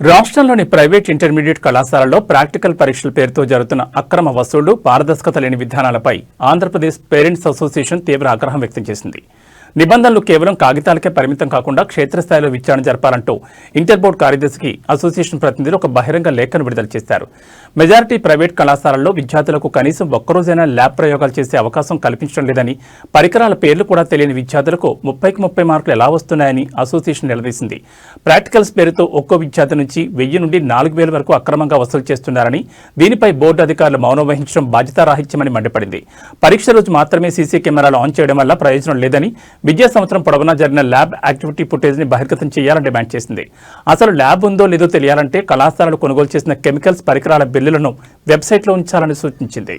రాష్ట్రంలోని private intermediate కళాశాలల్లో practical పరీక్షల పేరుతో జరుగుతున్న అక్రమ వసూళ్ళు పారదర్శకత లేని విధానాలపై ఆంధ్రప్రదేశ్ పేరెంట్స్ అసోసియేషన్ తీవ్ర ఆగ్రహం వ్యక్తం చేసింది. నిబంధనలు కేవలం కాగితాలకే పరిమితం కాకుండా క్షేత్రస్థాయిలో విచారణ జరపాలంటూ ఇంటర్ బోర్డు కార్యదర్శికి అసోసియేషన్ ప్రతినిధులు ఒక బహిరంగ లేఖను విడుదల చేశారు. మెజారిటీ ప్రైవేట్ కళాశాలల్లో విద్యార్థులకు కనీసం ఒక్కరోజైనా ల్యాబ్ ప్రయోగాలు చేసే అవకాశం కల్పించడం లేదని పరికరాల పేర్లు కూడా తెలియని విద్యార్థులకు ముప్పైకి ముప్పై మార్కులు ఎలా వస్తున్నాయని అసోసియేషన్ నిలదీసింది. ప్రాక్టికల్స్ పేరుతో ఒక్కో విద్యార్థి నుంచి వెయ్యి నుండి నాలుగు వేల వరకు అక్రమంగా వసూలు చేస్తున్నారని దీనిపై బోర్డు అధికారులు మౌనం వహించడం బాధ్యతారాహిత్యమని మండిపడింది. పరీక్ష రోజు మాత్రమే సీసీ కెమెరాలు ఆన్ చేయడం వల్ల ప్రయోజనం లేదని విద్యా సంవత్సరం పొడవునా జరిగిన ల్యాబ్ యాక్టివిటీ ఫుటేజ్ని బహిర్గతం చేయాలని డిమాండ్ చేసింది. అసలు ల్యాబ్ ఉందో లేదో తెలియాలంటే కళాశాలలు కొనుగోలు చేసిన కెమికల్స్ పరికరాల బిల్లులను వెబ్సైట్లో ఉంచాలని సూచించింది.